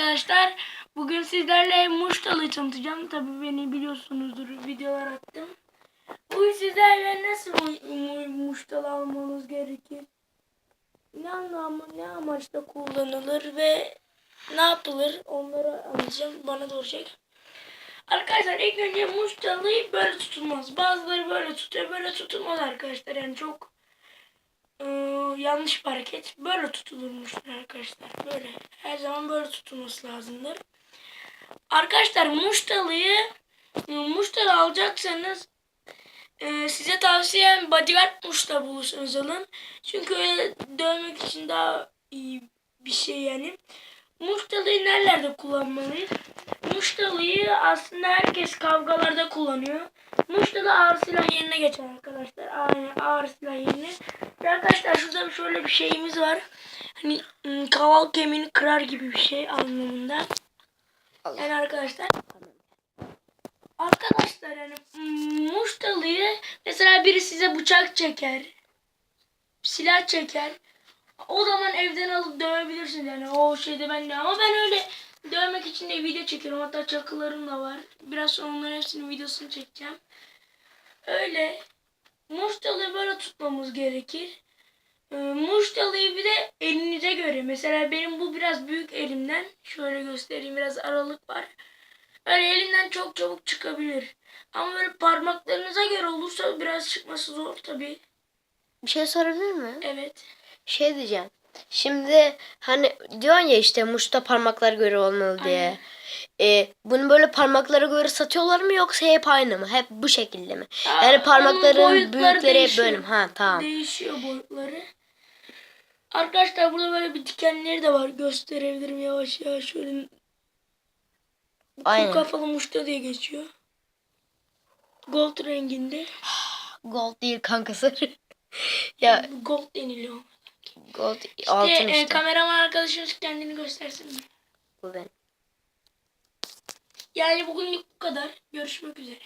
arkadaşlar. Bugün sizlerle muştalı tanıtacağım. Tabii beni biliyorsunuzdur videolar attım. Bugün sizlerle nasıl mu- mu- muştalı almanız gerekir? Ne anlamı, ne amaçla kullanılır ve ne yapılır onları anlatacağım. Bana doğrayacak. Arkadaşlar ilk önce muştalıyı böyle tutulmaz. Bazıları böyle tutuyor. Böyle tutulmaz arkadaşlar. Yani çok yanlış bir hareket. Böyle tutulurmuştur arkadaşlar. Böyle. Her zaman böyle tutulması lazımdır. Arkadaşlar muştalıyı muştalı alacaksanız e, size tavsiyem bodyguard muşta bulursanız alın. Çünkü öyle dövmek için daha iyi bir şey yani. Muştalıyı nerelerde kullanmalıyız? Muştalıyı aslında herkes kavgalarda kullanıyor. Muştalı ağır silah yerine geçer arkadaşlar. Aynen ağır silah yerine. Ve arkadaşlar şurada şöyle bir şeyimiz var. Hani ım, kaval kemiğini kırar gibi bir şey anlamında. Yani arkadaşlar. Arkadaşlar yani ım, muştalıyı mesela biri size bıçak çeker. Silah çeker. O zaman evden alıp dövebilirsiniz yani o şeyde ben de ama ben öyle dövmek için de video çekiyorum hatta çakılarım da var. Biraz sonra onların hepsinin videosunu çekeceğim. Öyle muştalıyı böyle tutmamız gerekir. Ee, muştalıyı bir de elinize göre. Mesela benim bu biraz büyük elimden. Şöyle göstereyim biraz aralık var. Öyle elimden çok çabuk çıkabilir. Ama böyle parmaklarınıza göre olursa biraz çıkması zor tabii. Bir şey sorabilir mi? Evet. Şey diyeceğim. Şimdi hani diyorsun ya işte muşta parmaklar göre olmalı diye. E, bunu böyle parmaklara göre satıyorlar mı yoksa hep aynı mı? Hep bu şekilde mi? Aa, Yani parmakların büyükleri hep değişiyor. böyle mi? Ha tamam. Değişiyor boyutları. Arkadaşlar burada böyle bir dikenleri de var. Gösterebilirim yavaş yavaş şöyle. Bu Aynen. Kuru kafalı muşta diye geçiyor. Gold renginde. Gold değil kankası. ya Gold deniliyor. gold İşte, altın e, işte. kameraman arkadaşımız kendini göstersin? Bu ben. Yani bugünlük bu kadar. Görüşmek üzere.